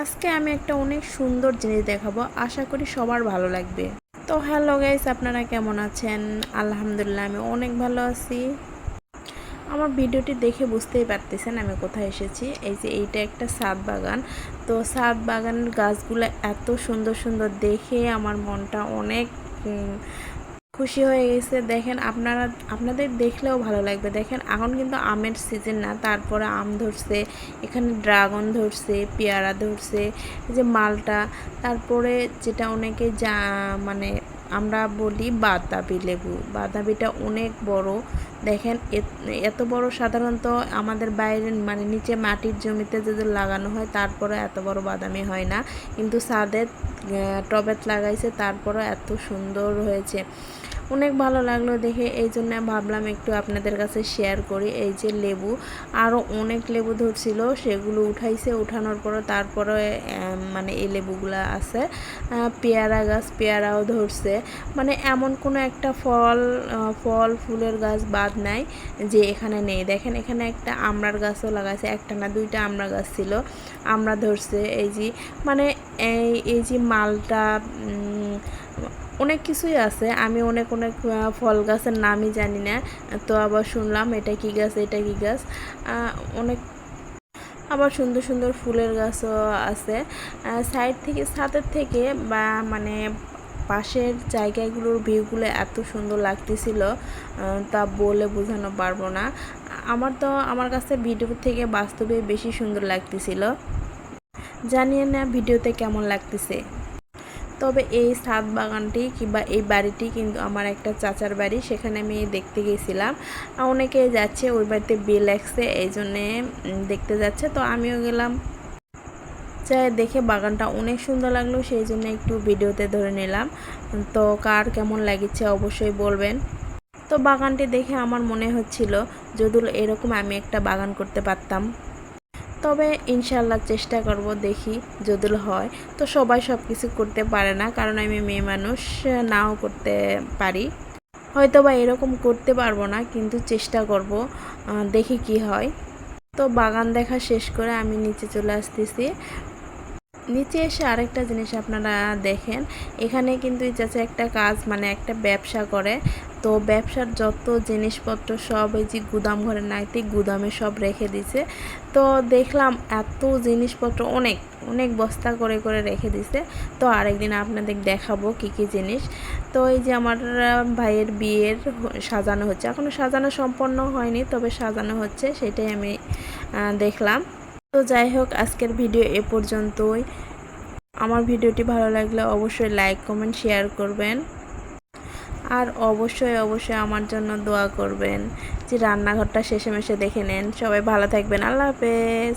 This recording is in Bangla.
আজকে আমি একটা অনেক সুন্দর জিনিস দেখাবো, আশা করি সবার ভালো লাগবে। তো হ্যালো গাইস, আপনারা কেমন আছেন? আলহামদুলিল্লাহ, আমি অনেক ভালো আছি। আমার ভিডিওটি দেখে বুঝতেই পারতেছেন আমি কোথায় এসেছি। এই যে এইটা একটা সাদ বাগান। তো সাদ বাগানের গাছগুলো এত সুন্দর সুন্দর দেখে আমার মনটা অনেক খুশি হয়ে গেছে। দেখেন আপনারা, আপনাদের দেখলেও ভালো লাগবে। দেখেন এখন কিন্তু আমের সিজন না, তারপরে আম ধরছে, এখানে ড্রাগন ধরছে, পেয়ারা ধরছে যে মালটা। তারপরে যেটা অনেকে যা মানে আমরা বলি বাতাবি লেবু। বাতাবিটা অনেক বড়। দেখেন এত বড় সাধারণত আমাদের বাইরে মানে নিচে মাটির জমিতে যদি লাগানো হয়, তারপরে এত বড় বাদামি হয় না। কিন্তু সাদের টবেত লাগাইছে তারপরে এত সুন্দর হয়েছে। অনেক ভালো লাগল দেখে, এই জন্য ভাবলাম একটু আপনাদের কাছে শেয়ার করি। এই যে লেবু আরও অনেক লেবু ধরছিল, সেগুলো উঠাইছে, উঠানোর পরে তারপরে মানে এই লেবুগুলো আছে। পেয়ারা গাছ, পেয়ারাও ধরছে। মানে এমন কোনো একটা ফল ফল, ফুলের গাছ বাদ নাই যে এখানে নেই। দেখেন, এখানে একটা আমড়ার গাছও লাগাইছে, একটা না দুইটা আমড়া গাছ ছিল, আমড়া ধরছে। এই যে মানে এই এই যে মালটা অনেক কিছুই আছে। আমি অনেক অনেক ফল গাছের নামই জানি না। তো আবার শুনলাম, এটা কি গাছ, এটা কি গাছ? অনেক আবার সুন্দর সুন্দর ফুলের গাছও আছে। সাইড থেকে, ছাদের থেকে বা মানে পাশের জায়গাগুলোর ভিউগুলো এত সুন্দর লাগতেছিল তা বলে বোঝানো পারব না। আমার তো, আমার কাছে ভিডিও থেকে বাস্তবে বেশি সুন্দর লাগতেছিল। জানিয়ে না ভিডিওতে কেমন লাগতেছে। তবে এই ছাদ বাগানটি কিংবা এই বাড়িটি কিন্তু আমার একটা চাচার বাড়ি, সেখানে আমি দেখতে গেছিলাম। অনেকে যাচ্ছে ওই বাড়িতে বিল লাগছে এই জন্যে দেখতে যাচ্ছে। তো আমিও গেলাম। যাই দেখে বাগানটা অনেক সুন্দর লাগল, সেই জন্য একটু ভিডিওতে ধরে নিলাম। তো কার কেমন লাগিচ্ছে অবশ্যই বলবেন। তো বাগানটি দেখে আমার মনে হচ্ছিল যদি এরকম আমি একটা বাগান করতে পারতাম। তবে ইনশাল্লাহ চেষ্টা করব দেখি যদি হয়। তো সবাই সব কিছু করতে পারে না, কারণ আমি মেয়ে মানুষ, নাও করতে পারি। হয়তো বা এরকম করতে পারব না, কিন্তু চেষ্টা করব দেখি কি হয়। তো বাগান দেখা শেষ করে আমি নিচে চলে আসতেছি। নিচে এসে আরেকটা জিনিস আপনারা দেখেন। এখানে কিন্তু চাচা একটা কাজ মানে একটা ব্যবসা করে। তো ব্যবসার যত জিনিসপত্র সব এই যে গুদাম ঘরে নাইতে গুদামে সব রেখে দিছে। তো দেখলাম এত জিনিসপত্র, অনেক অনেক বস্তা করে করে রেখে দিছে। তো আরেকদিন আপনাদের দেখাবো কি কি জিনিস। তো এই যে আমার ভাইয়ের বিয়ের সাজানো হচ্ছে। এখনও সাজানো সম্পন্ন হয়নি, তবে সাজানো হচ্ছে, সেটাই আমি দেখলাম। তো যাই হোক, আজকের ভিডিও এ পর্যন্তই। আমার ভিডিওটি ভালো লাগলে অবশ্যই লাইক, কমেন্ট, শেয়ার করবেন। আর অবশ্যই অবশ্যই আমার জন্য দোয়া করবেন যে রান্নাঘরটা শেষে মেশে দেখে নেন। সবাই ভালো থাকবেন। আল্লাহ হাফেজ।